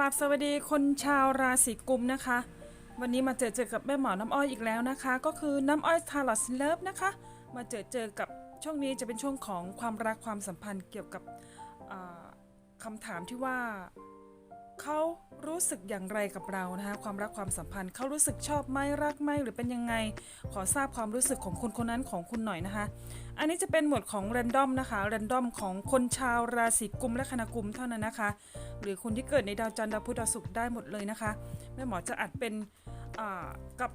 ราบสวัสดีคนชาวราศีกุมนะคะ วันนี้มาเจอเจอกับแม่หมอน้ำอ้อยอีกแล้วนะคะ ก็คือน้ำอ้อยทาร์ลสเลิฟนะคะ มาเจอเจอกับช่วงนี้จะเป็นช่วงของความรักความสัมพันธ์เกี่ยวกับคำถามที่ว่าเขา รู้สึกอย่างไรกับเรานะคะความรักความสัมพันธ์เขารู้สึกชอบไหมรักไหมหรือเป็นยังไง ขอทราบความรู้สึกของคนคนนั้นของคุณหน่อยนะคะ อันนี้จะเป็นหมวดของ r รนดอมนะคะ r รนดอมของคนชาวราศีกุมและคณะกุมเท่านั้นนะคะ หรือคนที่เกิดในดาวจันทร์ดาวพุธดาวศุกร์ได้หมดเลยนะคะแม่หมอจะอัดเป็นกับ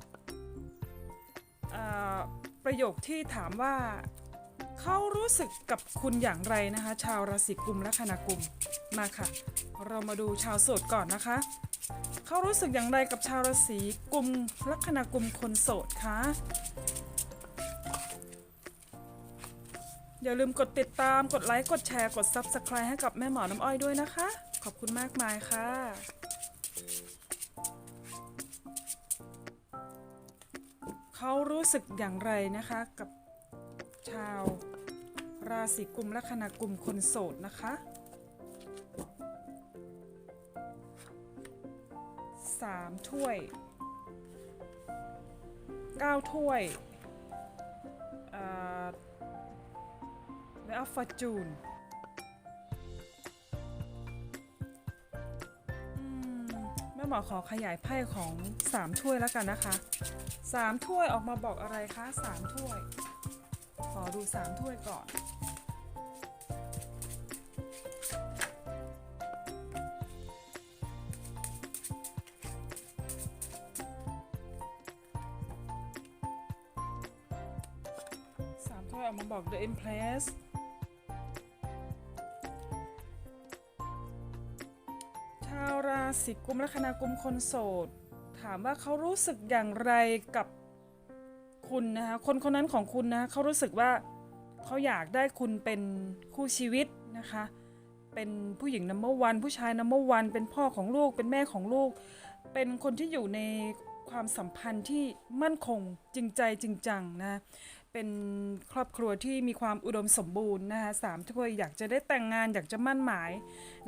ประโยคที่ถามว่า เขารู้สึกกับคุณอย่างไรนะคะ ชาวราศีกุมและคณะกุมมาค่ะ เรามาดูชาวโสดก่อนนะคะ เขารู้สึกอย่างไรกับชาวราศีกุมละคณะกุมคนโสดคะอย่าลืมกดติดตามกดไลค์ กดแชร์ กด Subscribe ให้กับแม่หมอน้ำอ้อยด้วยนะคะ ขอบคุณมากมายค่ะ เขารู้สึกอย่างไรนะคะกับชาว ราศีกุมและคณะกุมคนโสดนะคะสามถ้วยเก้าถ้วยอ่าและอัลฟาจูนแม่หมอขอขยายไพ่ของ3ถ้วยแล้วกันนะคะ3ถ้วยออกมาบอกอะไรคะ3ถ้วย ขอดู3ถ้วยก่อน อกมาบอก The Empress ชาวราศีกุมและคณะกุมคนโสด ถามว่าเขารู้สึกอย่างไรกับคุณนะคะคนคนนั้นของคุณนะเขารู้สึกว่าเขาอยากได้คุณเป็นคู่ชีวิตนะคะ เป็นผู้หญิงนัมเบอร์วันผู้ชายนัมเบอร์วันเป็นพ่อของลูกเป็นแม่ของลูก เป็นคนที่อยู่ในความสัมพันธ์ที่มั่นคงจริงใจจริงจังนะ เป็นครอบครัวที่มีความอุดมสมบูรณ์นะคะสามถ้วยอยากจะได้แต่งงานอยากจะมั่นหมาย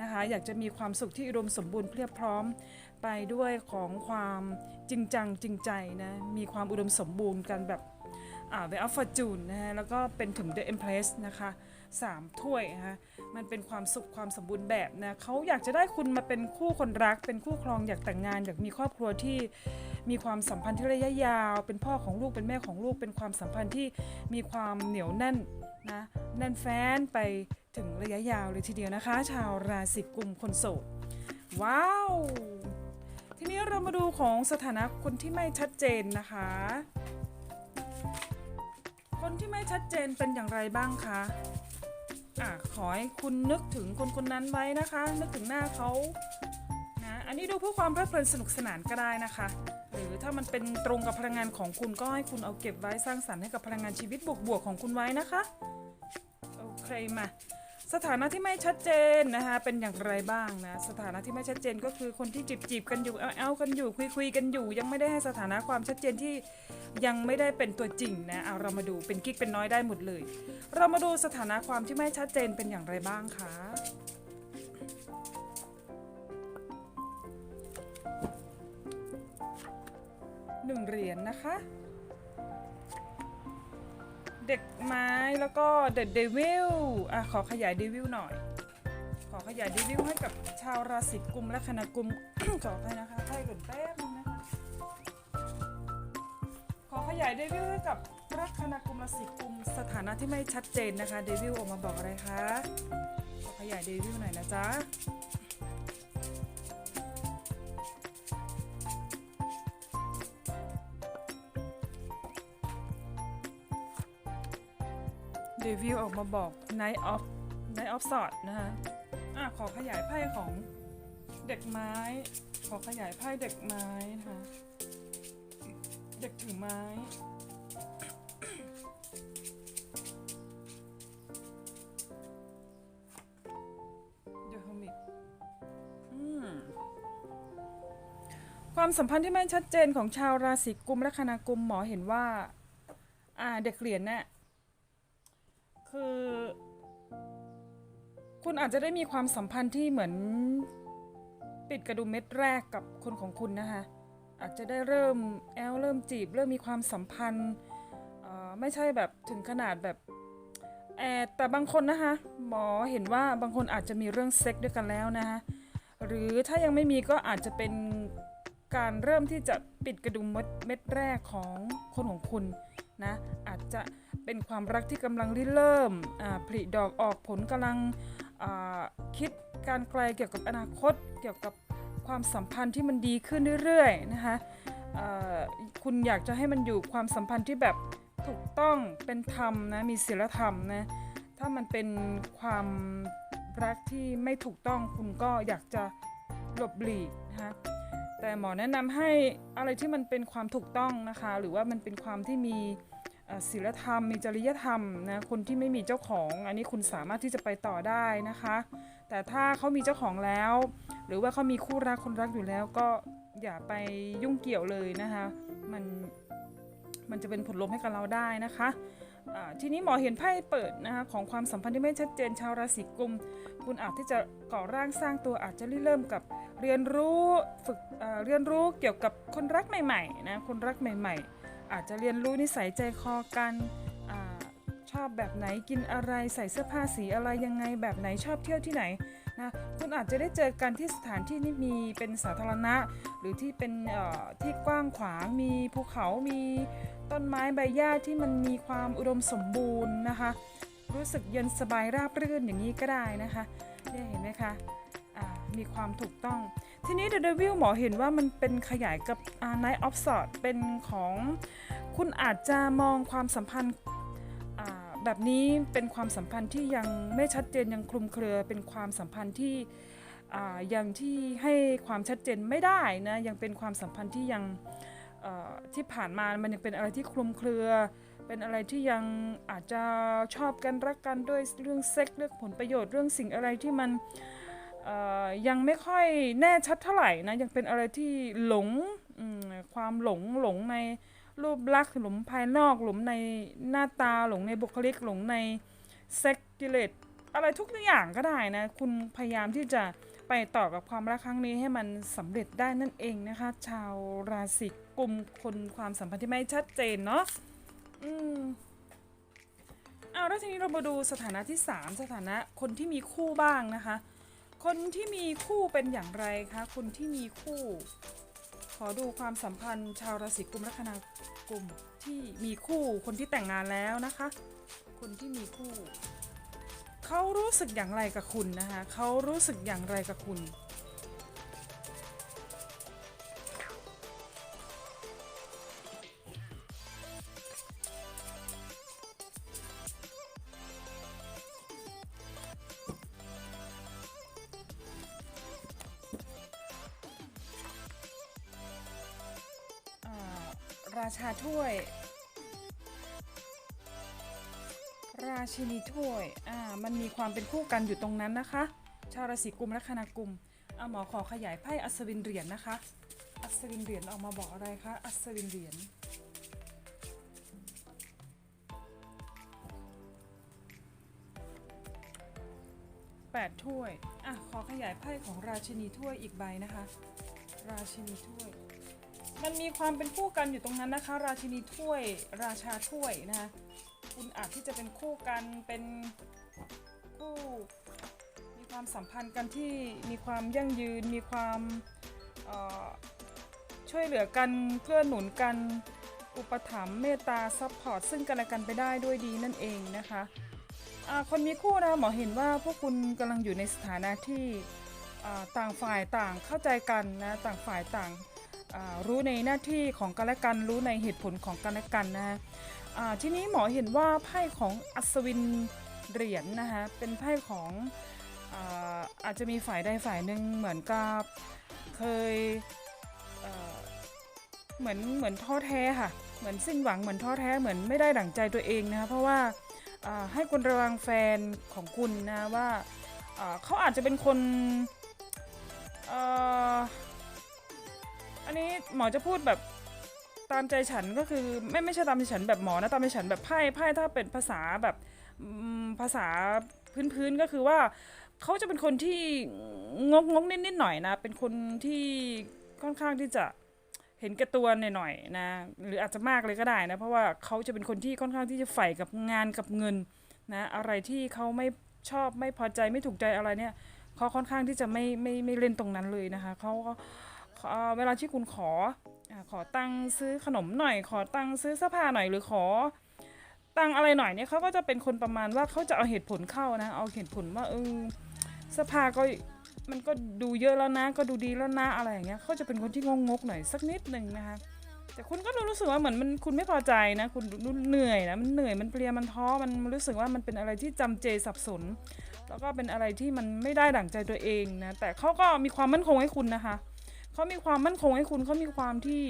นะคะอยากจะมีความสุขที่อุดมสมบูรณ์เพียบพร้อมไปด้วยของความจริงจังจริงใจนะมีความอุดมสมบูรณ์กันแบบอ่าเวอัลฟาจูนนะฮะแล้วก็เป็นถึง The Empress นะคะสามถ้วยนะคะมันเป็นความสุขความสมบูรณ์แบบนะเขาอยากจะได้คุณมาเป็นคู่คนรัก เป็นคู่ครองอยากแต่งงาน อยากมีครอบครัวที่ มีความสัมพันธ์ที่ระยะยาว เป็นพ่อของลูกเป็นแม่ของลูก เป็นความสัมพันธ์ที่มีความเหนียวแน่นนะแน่นแฟ้นไปถึงระยะยาวเลยทีเดียวนะคะ ชาวราศีกุมคนโสดว้าว ทีนี้เรามาดูของสถานะคนที่ไม่ชัดเจนนะคะ คนที่ไม่ชัดเจนเป็นอย่างไรบ้างคะอะขอให้คุณนึกถึงคนคนนั้นไว้นะคะ นึกถึงหน้าเขานะอันนี้ดูเพื่อความเพลิดเพลินสนุกสนานก็ได้นะคะ หรือถ้ามันเป็นตรงกับพลังงานของคุณก็ให้คุณเอาเก็บไว้สร้างสรรค์ให้กับพลังงานชีวิตบวกๆของคุณไว้นะคะโอเคมาสถานะที่ไม่ชัดเจนนะคะเป็นอย่างไรบ้างนะสถานะที่ไม่ชัดเจนก็คือคนที่จีบจีบๆกันอยู่เอาเอากันอยู่คุยคุยๆกันอยู่ ยังไม่ได้ให้สถานะความชัดเจนที่ยังไม่ได้เป็นตัวจริงนะเอาเรามาดูเป็นกิ๊กเป็นน้อยได้หมดเลย เรามาดูสถานะความที่ไม่ชัดเจนเป็นอย่างไรบ้างคะ หนึ่งเหรียญนะคะ เด็กไม้แล้วก็เด e ดเดวิลอะขอขยายเดวิลหน่อย ขอขยายเดวิลให้กับชาวราศีกุมและคณะกุมขออภัยนะคะไพ่ก่อนแป๊บนึงนะคะ ขอขยายเดวิลให้กับรักคณะกุมราศีกุมสถานะที่ไม่ชัดเจนนะคะเดวิลออกมาบอกอะไรคะขอขยายเดวิลหน่อยนะจ๊ะ เดวิลออกมาบอก Night of Night of Swords นะคะอะขอขยายไพ่ของเด็กไม้ ขอขยายไพ่เด็กไม้นะคะเด็กถือไม้ The Humid ความสัมพันธ์ที่ไม่ชัดเจนของชาวราศีกุมและคณะกุมหมอเห็นว่า อ่าเด็กเหรียญเนี่ย คือ คุณอาจจะได้มีความสัมพันธ์ที่เหมือนปิดกระดุมเม็ดแรกกับคนของคุณนะคะอาจจะได้เริ่มแอลเริ่มจีบ เริ่มมีความสัมพันธ์ไม่ใช่แบบถึงขนาดแบบแอแต่บางคนนะคะหมอเห็นว่าบางคนอาจจะมีเรื่องเซ็กด้วยกันแล้วนะคะหรือถ้ายังไม่มีก็อาจจะเป็นการเริ่มที่จะปิดกระดุมเม็ดเม็ดแรกของคนของคุณนะ อาจจะเป็นความรักที่กำลังริเริ่มผลิดอกออกผลกำลังคิดการไกลเกี่ยวกับอนาคต เกี่ยวกับความสัมพันธ์ที่มันดีขึ้นเรื่อยๆนะคะคุณอยากจะให้มันอยู่ความสัมพันธ์ที่แบบถูกต้องเป็นธรรมนะมีศีลธรรมนะถ้ามันเป็นความรักที่ไม่ถูกต้องคุณก็อยากจะหลบหลีกนะคะแต่หมอแนะนำให้อะไรที่มันเป็นความถูกต้องนะคะ หรือว่ามันเป็นความที่มี ศีลธรรม มีจริยธรรมนะคนที่ไม่มีเจ้าของ อันนี้คุณสามารถที่จะไปต่อได้นะคะ แต่ถ้าเขามีเจ้าของแล้ว หรือว่าเขามีคู่รักคนรักอยู่แล้วก็อย่าไปยุ่งเกี่ยวเลยนะคะ มันมันจะเป็นผลลบให้กับเราได้นะคะทีนี้หมอเห็นไพ่เปิดนะคะของความสัมพันธ์ที่ไม่ชัดเจนชาวราศีกุม คุณอาจที่จะก่อร่างสร้างตัวอาจจะเริ่มกับเรียนรู้ฝึกเรียนรู้เกี่ยวกับคนรักใหม่ๆนะคนรักใหม่ ๆ อาจจะเรียนรู้นิสัยใจคอกันอชอบแบบไหนกินอะไรใส่เสื้อผ้าสีอะไรยังไงแบบไหนชอบเที่ยวที่ไหนนะคุณอาจจะได้เจอกันที่สถานที่ที่มีเป็นสาธารณะ หรือที่เป็นที่กว้างขวางมีภูเขามีต้นไม้ใบหญ้าที่มันมีความอุดมสมบูรณ์นะคะ รู้สึกเย็นสบายราบรื่นอย่างนี้ก็ได้นะคะเนี่ยเห็นไหมคะอ่ามีความถูกต้อง ทีนี้ The Devil หมอเห็นว่ามันเป็นขยายกับอ่า Night of Swords เป็นของคุณอาจจะมองความสัมพันธ์แบบนี้เป็นความสัมพันธ์ที่ยังไม่ชัดเจนยังคลุมเครือ เป็นความสัมพันธ์ที่ยังที่ให้ความชัดเจนไม่ได้นะยังเป็นความสัมพันธ์ที่ยังที่ผ่านมามันยังเป็นอะไรที่คลุมเครือ เป็นอะไรที่ยังอาจจะชอบกันรักกันด้วยเรื่องเซ็กเรื่องผลประโยชน์เรื่องสิ่งอะไรที่มัน ยังไม่ค่อยแน่ชัดเท่าไหร่นะยังเป็นอะไรที่หลงความหลงหลงในรูปลักษณ์หลงภายนอกหลงในหน้าตาหลงในบุคลิกหลงในเซ็กกิเลสอะไรทุกอย่างก็ได้นะ คุณพยายามที่จะไปต่อกับความรักครั้งนี้ให้มันสำเร็จได้นั่นเองนะคะ ชาวราศีกุมคนความสัมพันธ์ที่ไม่ชัดเจนเนาะอืมเอาแล้วทีนี้เรามาดูสถานะที่ 3 สถานะคนที่มีคู่บ้างนะคะ คนที่มีคู่เป็นอย่างไรคะ คนที่มีคู่ ขอดูความสัมพันธ์ ชาวราศีกุมลัคนากุมที่มีคู่คนที่แต่งงานแล้วนะคะ คนที่มีคู่ เขารู้สึกอย่างไรกับคุณนะคะ เขารู้สึกอย่างไรกับคุณ ราชาถ้วย ราชินีถ้วย อ่า มันมีความเป็นคู่กันอยู่ตรงนั้นนะคะ ชาวราศีกุมและคณากุมเอาหมอขอขยายไพ่อัศวินเหรียญนะคะ อัศวินเหรียญออกมาบอกอะไรคะ อัศวินเหรียญแปดถ้วย อะ ขอขยายไพ่ของราชินีถ้วยอีกใบนะคะ ราชินีถ้วย มันมีความเป็นคู่กันอยู่ตรงนั้นนะคะ ราชินีถ้วยราชาถ้วยนะคะคุณอาจที่จะเป็นคู่กันเป็นคู่มีความสัมพันธ์กันที่มีความยั่งยืน มีความช่วยเหลือกันเพื่อหนุนกันอุปถัมภ์เมตตาซัพพอร์ตซึ่งกันและกันไปได้ด้วยดีนั่นเองนะคะคนมีคู่นะหมอเห็นว่าพวกคุณกำลังอยู่ในสถานะที่ต่างฝ่ายต่างเข้าใจกันนะต่างฝ่ายต่าง รู้ในหน้าที่ของกันและกันรู้ในเหตุผลของกันและกันนะฮะอ่าทีนี้หมอเห็นว่าไพ่ของอัศวินเหรียญนะคะเป็นไพ่ของอาอาจจะมีฝ่ายใดฝ่ายหนึ่งเหมือนกับเคยเเหมือนเหมือนท้อแท้ค่ะเหมือนสิ้นหวังเหมือนท้อแท้เหมือนไม่ได้ดั่งใจตัวเองนะคะเพราะว่าาให้คุณระวังแฟนของคุณนะว่าอ่าเขาอาจจะเป็นคนเนนี้หมอจะพูดแบบตามใจฉันก็คือไม่ไม่ใช่ตามใจฉันแบบหมอนะตามใจฉันแบบไพ่ไพ่ถ้าเป็นภาษาแบบภาษาพื้นๆก็คือว่าเขาจะเป็นคนที่งกงกนิดนิดๆหน่อยนะ เป็นคนที่ค่อนข้างที่จะเห็นแก่ตัวหน่อยๆนะ หรืออาจจะมากเลยก็ได้นะ เพราะว่าเขาจะเป็นคนที่ค่อนข้างที่จะใฝ่กับงานกับเงินนะ อะไรที่เขาไม่ชอบไม่พอใจไม่ถูกใจอะไรเนี่ยเขาค่อนข้างที่จะไม่ไม่ไม่เล่นตรงนั้นเลยนะคะเขาก็ เวลาที่คุณขอขอตังค์ซื้อขนมหน่อย ขอตังค์ซื้อเสื้อผ้าหน่อยหรือขอตังอะไรหน่อยเนี่ยเขาก็จะเป็นคนประมาณว่าเขาจะเอาเหตุผลเข้านะ เอาเหตุผลว่าเออเสื้อผ้าก็มันก็ดูเยอะแล้วนะ ก็ดูดีแล้วนะอะไรอย่างเงี้ยเขาจะเป็นคนที่งงงๆหน่อยสักนิดหนึ่งนะคะแต่คุณก็รู้สึกว่าเหมือนมันคุณไม่พอใจนะ คุณดูเหนื่อยนะมันเหนื่อยมันเพลียมันท้อมันรู้สึกว่ามันเป็นอะไรที่จำเจสับสน แล้วก็เป็นอะไรที่มันไม่ได้ดั่งใจตัวเองนะแต่เขาก็มีความมั่นคงให้คุณนะคะ เขามีความมั่นคงให้คุณเขามีความที่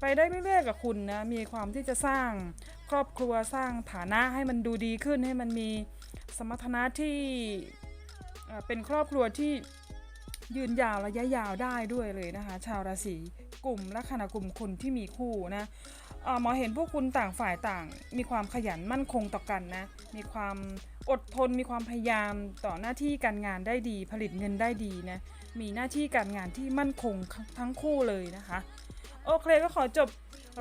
ไปได้เรื่อยๆกับคุณนะมีความที่จะสร้างครอบครัวสร้างฐานะให้มันดูดีขึ้นให้มันมีสมรรถนะที่เป็นครอบครัวที่ยืนยาวระยะยาวได้ด้วยเลยนะคะ ชาวราศีกลุ่มลัคนากลุ่มคนที่มีคู่นะหมอเห็นพวกคุณต่างฝ่ายต่าง มีความขยันมั่นคงต่อกันนะ มีความอดทนมีความพยายามต่อหน้าที่การงานได้ดี ผลิตเงินได้ดีนะ มีหน้าที่การงานที่มั่นคงทั้งคู่เลยนะคะ โอเคก็ขอจบ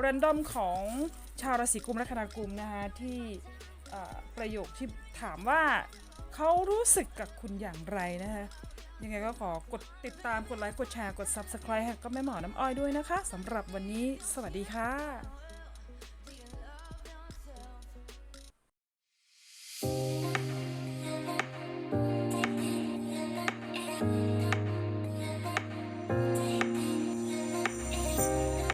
r รนดอมของชาวราศีกุมและคณากุมนะคะที่ประโยคที่ถามว่าเขารู้สึกกับคุณอย่างไรนะคะยังไงก็ขอกดติดตามกดไลค์กดแชร์กด Subscribe ก็แม่หมอน้ำอ้อยด้วยนะคะสำหรับวันนี้สวัสดีค่ะ Thank